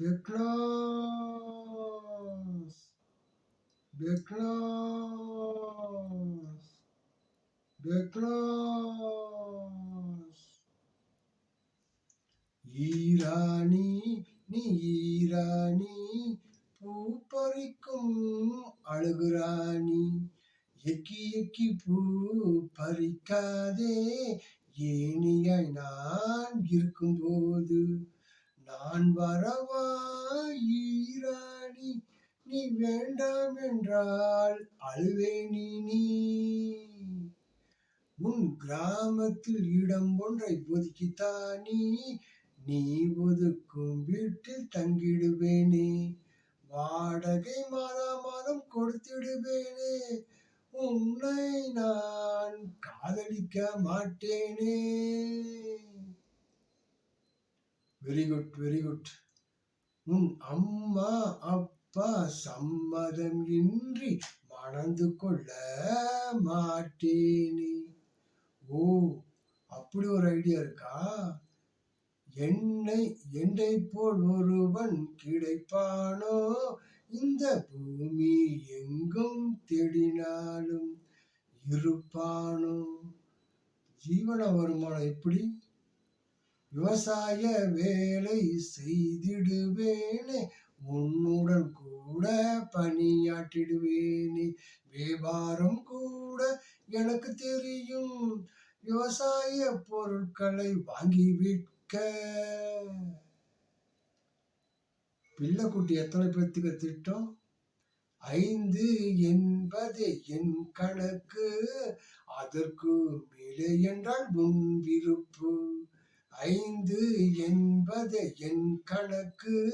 Beklas. Beklas. Beklas. ஈராணி நீ ஈராணி பூ பறிக்கும் அழுகுராணி எக்கி எக்கி பூ பறிக்காதே ஏனியாய் நான் இருக்கும்போது நான் வரவா ஈராணி நீ வேண்டாம் என்றால் அழுவேணி நீ. உன் கிராமத்தில் இடம் ஒன்றை ஒதுக்கித்தானி நீ ஒதுக்கும் வீட்டில் தங்கிடுவேனே. வாடகை மாதா மாதம் கொடுத்திடுவேனே. உன்னை நான் காதலிக்க மாட்டேனே. வெரி குட் வெரி குட் உன் அம்மா அப்பா சம்மதம் இன்றி மணந்து கொள்ள மாட்டேனே. ஓ அப்படி ஒரு ஐடியா இருக்கா? என்னை என்னை போல் ஒருவன் கிடைப்பானோ? இந்த பூமி எங்கும் தேடினாலும் இருப்பானோ? ஜீவன வருமானம் எப்படி? விவசாய வேலை செய்திடுவேனே உன்னுடன் கூட பணியாற்றிடுவேனே. வியாபாரம் கூட எனக்கு தெரியும் விவசாய பொருட்களை வாங்கி விற்க. பிள்ளைக்குட்டி எத்தனை பேர்த்துக்கு திட்டம்? ஐந்து என்பது என் கணக்கு. அதற்கு மேலே என்றால் உன் விருப்பு ஐந்து என்பது என் கணக்கு.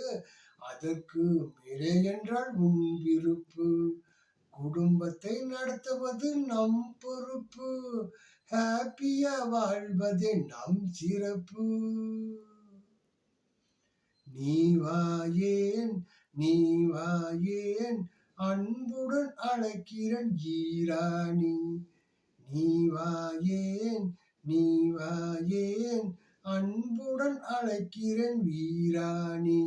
அதற்கு மேலே என்றால் உன் விருப்பு. குடும்பத்தை நடத்துவது நம் பொறுப்பு. ஹாப்பியா வாழ்வதே நம் சிறப்பு. நீ வாயேன் நீ வாயேன் அன்புடன் அழைக்கிறன் ஈராணி. நீ வாயேன் நீ வாயேன் அன்புடன் அழைக்கிறேன் வீராணி.